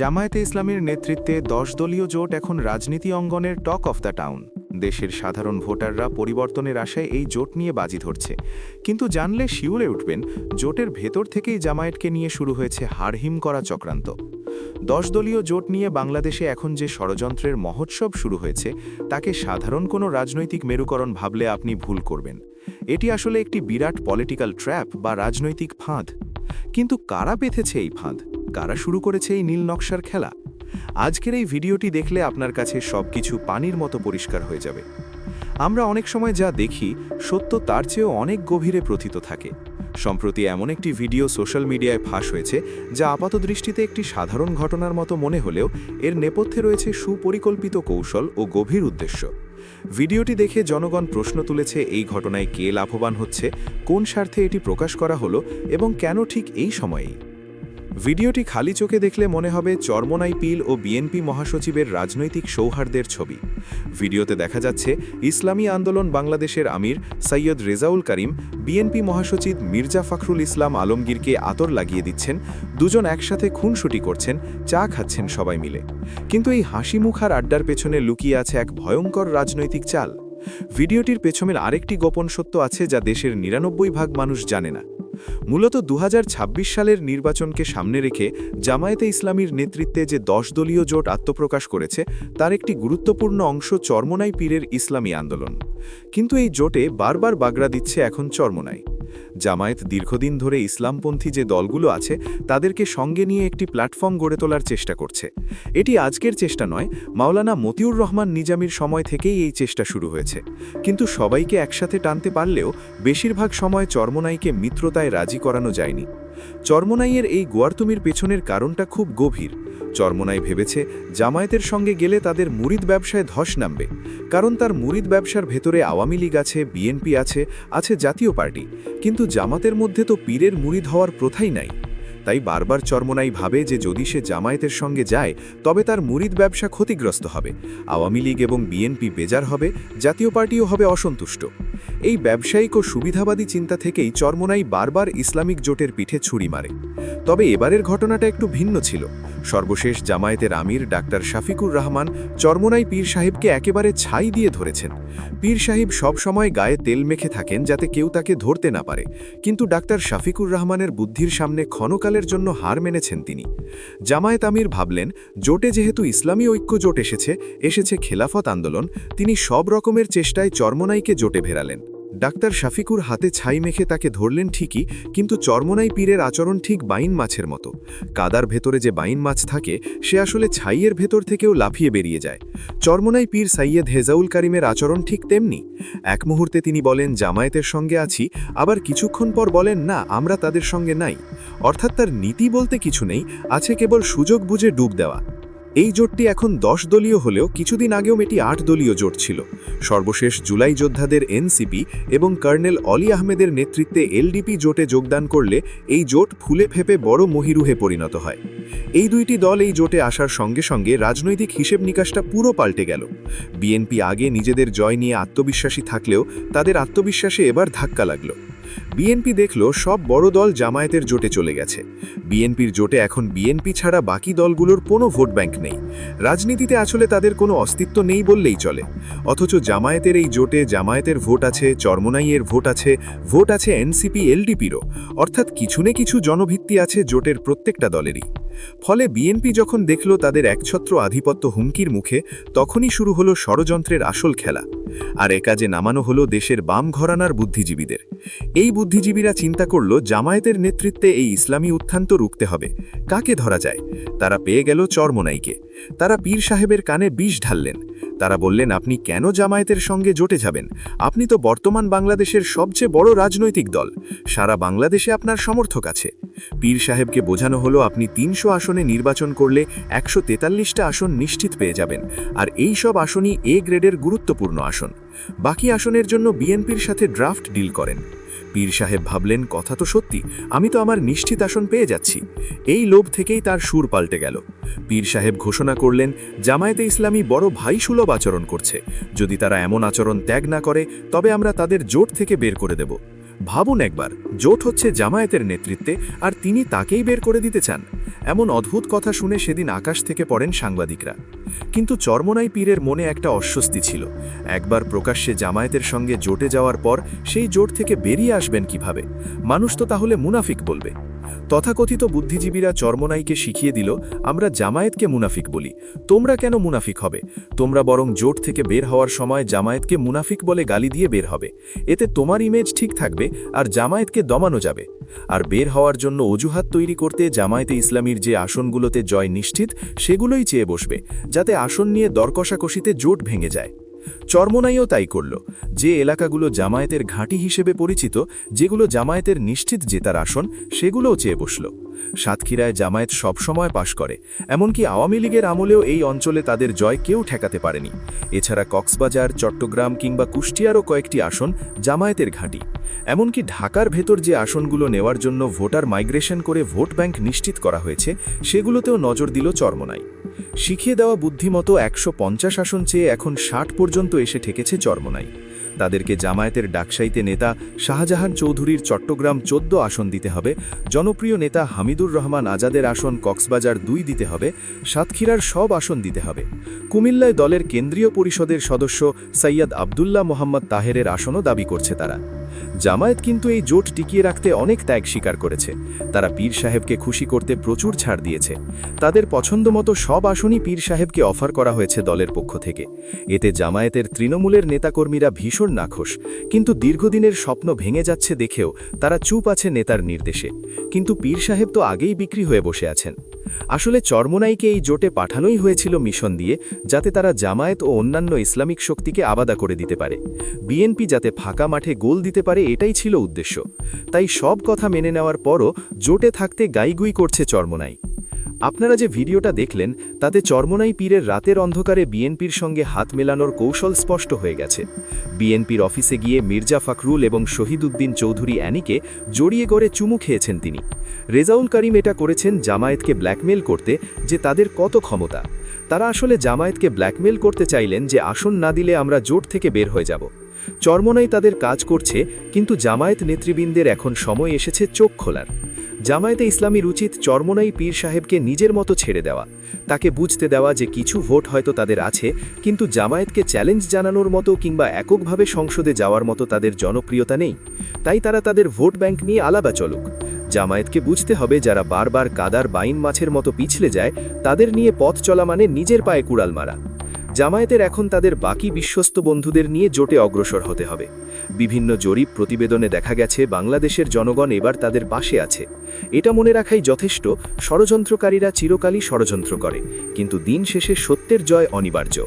জামায়াতে ইসলামের নেতৃত্বে দশ দলীয় জোট এখন রাজনীতি অঙ্গনের টক অফ দ্য টাউন। দেশের সাধারণ ভোটাররা পরিবর্তনের আশায় এই জোট নিয়ে বাজি ধরছে। কিন্তু জানলে শিউরে উঠবেন, জোটের ভেতর থেকেই জামায়াতকে নিয়ে শুরু হয়েছে হাড়হিম করা চক্রান্ত। দশ দলীয় জোট নিয়ে বাংলাদেশে এখন যে ষড়যন্ত্রের মহোৎসব শুরু হয়েছে, তাকে সাধারণ কোনো রাজনৈতিক মেরুকরণ ভাবলে আপনি ভুল করবেন। এটি আসলে একটি বিরাট পলিটিক্যাল ট্র্যাপ বা রাজনৈতিক ফাঁদ। কিন্তু কারা পেথেছে এই ফাঁদ? কারা শুরু করেছে এই নীল নকশার খেলা? আজকের এই ভিডিওটি দেখলে আপনার কাছে সবকিছু পানির মতো পরিষ্কার হয়ে যাবে। আমরা অনেক সময় যা দেখি, সত্য তার চেয়েও অনেক গভীরে প্রথিত থাকে। সম্প্রতি এমন একটি ভিডিও সোশ্যাল মিডিয়ায় ফাঁস হয়েছে, যা আপাত দৃষ্টিতে একটি সাধারণ ঘটনার মতো মনে হলেও এর নেপথ্যে রয়েছে সুপরিকল্পিত কৌশল ও গভীর উদ্দেশ্য। ভিডিওটি দেখে জনগণ প্রশ্ন তুলেছে, এই ঘটনায় কে লাভবান হচ্ছে, কোন স্বার্থে এটি প্রকাশ করা হলো এবং কেন ঠিক এই সময়েই। ভিডিওটি খালি চোখে দেখলে মনে হবে চরমনাই পিল ও বিএনপি মহাসচিবের রাজনৈতিক সৌহার্দ্যের ছবি। ভিডিওতে দেখা যাচ্ছে ইসলামী আন্দোলন বাংলাদেশের আমির সৈয়দ রেজাউল করিম, বিএনপি মহাসচিব মির্জা ফখরুল ইসলাম আলমগীরকে আতর লাগিয়ে দিচ্ছেন, দুজন একসাথে খুনসুটি করছেন, চা খাচ্ছেন সবাই মিলে। কিন্তু এই হাসি মুখার আড্ডার পেছনে লুকিয়ে আছে এক ভয়ঙ্কর রাজনৈতিক চাল। ভিডিওটির পেছনের আরেকটি গোপন সত্য আছে যা দেশের নিরানব্বই ভাগ মানুষ জানে না। মূলত দুহাজার ছাব্বিশ সালের নির্বাচনকে সামনে রেখে জামায়াতে ইসলামীর নেতৃত্বে যে দশ দলীয় জোট আত্মপ্রকাশ করেছে, তার একটি গুরুত্বপূর্ণ অংশ চরমনাই পীরের ইসলামী আন্দোলন। কিন্তু এই জোটে বারবার বাগড়া দিচ্ছে এখন চরমনাই। জামায়াত দীর্ঘদিন ধরে ইসলামপন্থী যে দলগুলো আছে, তাদেরকে সঙ্গে নিয়ে একটি প্ল্যাটফর্ম গড়ে তোলার চেষ্টা করছে। এটি আজকের চেষ্টা নয়, মাওলানা মতিউর রহমান নিজামির সময় থেকেই এই চেষ্টা শুরু হয়েছে। কিন্তু সবাইকে একসাথে টানতে পারলেও, বেশিরভাগ সময় চর্মনাইকে মিত্রতায় রাজি করানো যায়নি। চরমনাইয়ের এই গোয়ারতুমির পেছনের কারণটা খুব গভীর। চর্মনাই ভেবেছে জামায়াতের সঙ্গে গেলে তাদের মুরিদ ব্যবসায় ধস নামবে, কারণ তার মুরিদ ব্যবসার ভেতরে আওয়ামী লীগ আছে, বিএনপি আছে আছে জাতীয় পার্টি। কিন্তু জামাতের মধ্যে তো পীরের মুরিদ হওয়ার প্রথাই নাই। তাই বারবার চরমনাই ভাবে যে যদি সে জামায়াতের সঙ্গে যায়, তবে তার মুরিদ ব্যবসা ক্ষতিগ্রস্ত হবে। আওয়ামী লীগ এবং বিএনপি বেজার হবে, জাতীয় পার্টিও হবে অসন্তুষ্ট। এই ব্যবসায়িক ও সুবিধাবাদী চিন্তা থেকেই চরমনাই বারবার ইসলামিক জোটের পিঠে ছুরি মারে। তবে এবারের ঘটনাটা একটু ভিন্ন ছিল। সর্বশেষ জামায়াতের আমির ডাক্তার শাফিকুর রহমান চরমনাই পীর সাহেবকে একেবারে ছাই দিয়ে ধরেছেন। পীর সাহেব সব সময় গায়ে তেল মেখে থাকেন যাতে কেউ তাকে ধরতে না পারে। কিন্তু ডাক্তার শাফিকুর রহমানের বুদ্ধির সামনে ক্ষণকালের জন্য হার মেনেছেন তিনি। জামায়াত আমির ভাবলেন, জোটে যেহেতু ইসলামী ঐক্য জোট এসেছে এসেছে খেলাফত আন্দোলন, তিনি সব রকমের চেষ্টায় চরমনাইকে জোটে ভেরালেন। ডাক্তার শাফিকুর হাতে ছাই মেখে তাকে ধরলেন ঠিকই, কিন্তু চরমনাই পীরের আচরণ ঠিক বাইন মাছের মতো। কাদার ভেতরে যে বাইন মাছ থাকে, সে আসলে ছাইয়ের ভেতর থেকেও লাফিয়ে বেরিয়ে যায়। চরমনাই পীর সাইয়েদ হেজাউল কারিমের আচরণ ঠিক তেমনি। এক মুহূর্তে তিনি বলেন, জামায়াতের সঙ্গে আছি। আবার কিছুক্ষণ পর বলেন, না, আমরা তাদের সঙ্গে নাই। অর্থাৎ তার নীতি বলতে কিছু নেই, আছে কেবল সুযোগ বুঝে ডুব দেওয়া। এই জোটটি এখন দশ দলীয় হলেও কিছুদিন আগেও এটি আট দলীয় জোট ছিল। সর্বশেষ জুলাই যোদ্ধাদের এনসিপি এবং কর্নেল অলি আহমেদের নেতৃত্বে এলডিপি জোটে যোগদান করলে এই জোট ফুলে ফেপে বড় মহিরুহে পরিণত হয়। এই দুইটি দল এই জোটে আসার সঙ্গে সঙ্গে রাজনৈতিক হিসেব নিকাশটা পুরো পাল্টে গেল। বিএনপি আগে নিজেদের জয় নিয়ে আত্মবিশ্বাসী থাকলেও তাদের আত্মবিশ্বাসে এবার ধাক্কা লাগল। বিএনপি দেখল সব বড় দল জামায়াতের জোটে চলে গেছে। বিএনপির জোটে এখন বিএনপি ছাড়া বাকি দলগুলোর কোনো ভোট ব্যাংক নেই। রাজনীতিতে আসলে তাদের কোনো অস্তিত্ব নেই বললেই চলে। অথচ জামায়াতের এই জোটে জামায়াতের ভোট আছে, চরমনাইয়ের ভোট আছে ভোট আছে এনসিপি এলডিপিরও অর্থাৎ কিছু না কিছু জনভিত্তি আছে জোটের প্রত্যেকটা দলেরই। ফলে বিএনপি যখন দেখল তাদের একছত্র আধিপত্য হুমকির মুখে, তখনই শুরু হলো ষড়যন্ত্রের আসল খেলা। আর এ কাজে নামানো হলো দেশের বাম ঘরানার বুদ্ধিজীবীদের। এই বুদ্ধিজীবীরা চিন্তা করল জামায়াতের নেতৃত্বে এই ইসলামী উত্থান তো রুখতে হবে। কাকে ধরা যায়? তারা পেয়ে গেল চরমনাইকে। তারা পীর সাহেবের কানে বিষ ঢাললেন। তারা বললেন, আপনি কেন জামায়াতের সঙ্গে জোটে যাবেন? আপনি তো বর্তমান বাংলাদেশের সবচেয়ে বড় রাজনৈতিক দল। সারা বাংলাদেশে আপনার সমর্থক আছে। পীর সাহেবকে বোঝানো হলো, আপনি তিনশো আসনে নির্বাচন করলে একশো আসন নিশ্চিত পেয়ে যাবেন। আর এই সব আসনই এ গ্রেডের গুরুত্বপূর্ণ আসন। বাকি আসনের জন্য বিএনপির সাথে ড্রাফট ডিল করেন। পীর সাহেব ভাবলেন, কথা তো সত্যি, আমি তো আমার নিশ্চিত আসন পেয়ে যাচ্ছি। এই লোভ থেকেই তার সুর পাল্টে গেল। পীর সাহেব ঘোষণা করলেন, জামায়াতে ইসলামী বড় ভাই সুলভ আচরণ করছে। যদি তারা এমন আচরণ ত্যাগ না করে, তবে আমরা তাদের জোট থেকে বের করে দেব। ভাবুন একবার, জোট হচ্ছে জামায়াতের নেতৃত্বে আর তিনি তাকেই বের করে দিতে চান। এমন অদ্ভুত কথা শুনে সেদিন আকাশ থেকে পড়েন সাংবাদিকরা। কিন্তু চর্মনাই পীরের মনে একটা অস্বস্তি ছিল। একবার প্রকাশ্যে জামায়াতের সঙ্গে জোটে যাওয়ার পর সেই জোট থেকে বেরিয়ে আসবেন কীভাবে? মানুষ তো তাহলে মুনাফিক বলবে। তথাকথিত বুদ্ধিজীবীরা চর্মনাইকে শিখিয়ে দিল, আমরা জামায়াতকে মুনাফিক বলি। তোমরা কেন মুনাফিক হবে? তোমরা বরং জোট থেকে বের হওয়ার সময় জামায়াতকে মুনাফিক বলে গালি দিয়ে বের হবে। এতে তোমার ইমেজ ঠিক থাকবে আর জামায়াতকে দমানো যাবে। আর বের হওয়ার জন্য অজুহাত তৈরি করতে জামায়াতে ইসলামীর যে আসনগুলোতে জয় নিশ্চিত, সেগুলোই চেয়ে বসবে, যাতে আসন নিয়ে দরকষাকষিতে জোট ভেঙে যায়। চর্মনাইও তাই করল, যে এলাকাগুলো জামায়াতের ঘাঁটি হিসেবে পরিচিত, যেগুলো জামায়াতের নিশ্চিত জেতার আসন, সেগুলোও চেয়ে বসল। সাতক্ষীরায় জামায়াত সবসময় পাশ করে, এমনকি আওয়ামী লীগের আমলেও এই অঞ্চলে তাদের জয় কেউ ঠেকাতে পারেনি। এছাড়া কক্সবাজার, চট্টগ্রাম কিংবা কুষ্টিয়ারও কয়েকটি আসন জামায়াতের ঘাঁটি। এমনকি ঢাকার ভেতর যে আসনগুলো নেওয়ার জন্য ভোটার মাইগ্রেশন করে ভোট ব্যাংক নিশ্চিত করা হয়েছে, সেগুলোতেও নজর দিল চরমনাই। শিখিয়ে দেওয়া বুদ্ধিমতো একশো পঞ্চাশ আসন চেয়ে এখন ষাট পর্যন্ত এসে ঠেকেছে চরমনাই। তাদেরকে জামায়াতের ডাকসাইতে নেতা শাহজাহান চৌধুরীর চট্টগ্রাম চোদ্দ আসন দিতে হবে। জনপ্রিয় নেতা হামিদুর রহমান আজাদের আসন কক্সবাজার দুই দিতে হবে, সাতক্ষীরার সব আসন দিতে হবে। কুমিল্লায় দলের কেন্দ্রীয় পরিষদের সদস্য সৈয়দ আবদুল্লাহ মোহাম্মদ তাহেরের আসনও দাবি করছে তারা। জামায়াত কিন্তু এই জোট টিকিয়ে রাখতে অনেক ত্যাগ স্বীকার করেছে। তারা পীর সাহেবকে খুশি করতে প্রচুর ছাড় দিয়েছে। তাদের পছন্দমতো সব আসনই পীর সাহেবকে অফার করা হয়েছে দলের পক্ষ থেকে। এতে জামায়াতের তৃণমূলের নেতাকর্মীরা ভীষণ নাখোশ। কিন্তু দীর্ঘদিনের স্বপ্ন ভেঙে যাচ্ছে দেখেও তারা চুপ আছে নেতার নির্দেশে। কিন্তু পীর সাহেব তো আগেই বিক্রি হয়ে বসে আছেন। আসলে চর্মনাইকে এই জোটে পাঠানোই হয়েছিল মিশন দিয়ে, যাতে তারা জামায়াত ও অন্যান্য ইসলামিক শক্তিকে আবাদা করে দিতে পারে। বিএনপি যাতে ফাঁকা মাঠে গোল দিতে পারে, এটাই ছিল উদ্দেশ্য। তাই সব কথা মেনে নেওয়ার পরও জোটে থাকতে গাইগুই করছে চরমনাই। আপনারা যে ভিডিওটা দেখলেন, তাতে চরমনাই পীরের রাতের অন্ধকারে বিএনপির সঙ্গে হাত মেলানোর কৌশল স্পষ্ট হয়ে গেছে। বিএনপির অফিসে গিয়ে মির্জা ফখরুল এবং শহীদ উদ্দিন চৌধুরী অ্যানিকে জড়িয়ে গড়ে চুমু খেয়েছেন তিনি। রেজাউল করিম এটা করেছেন জামায়াতকে ব্ল্যাকমেল করতে যে তাদের কত ক্ষমতা। তারা আসলে জামায়াতকে ব্ল্যাকমেল করতে চাইলেন যে আসন না দিলে আমরা জোট থেকে বের হয়ে যাব। চরমনাই তাদের কাজ করছে, কিন্তু জামায়াত নেতৃবৃন্দের এখন সময় এসেছে চোখ খোলার। জামায়াতে ইসলামীর উচিত চরমনাই পীর সাহেবকে নিজের মতো ছেড়ে দেওয়া। তাকে বুঝতে দেওয়া যে কিছু ভোট হয়তো তাদের আছে, কিন্তু জামায়াতকে চ্যালেঞ্জ জানানোর মতো কিংবা এককভাবে সংসদে যাওয়ার মতো তাদের জনপ্রিয়তা নেই। তাই তারা তাদের ভোট ব্যাংক নিয়ে আলাদা চলুক। জামায়াতকে বুঝতে হবে যারা বারবার কাদার বাইন মাছের মতো পিছলে যায়, তাদের নিয়ে পথ চলা মানে নিজের পায়ে কুড়াল মারা। জামায়াতের এখন তাদের বাকি বিশ্বস্ত বন্ধুদের নিয়ে জোটে অগ্রসর হতে হবে। বিভিন্ন জরিপ প্রতিবেদনে দেখা গেছে, বাংলাদেশের জনগণ এবার তাদের পাশে আছে। এটা মনে রাখাই যথেষ্ট, ষড়যন্ত্রকারীরা চিরকালই ষড়যন্ত্র করে। কিন্তু দিন শেষে সত্যের জয় অনিবার্য।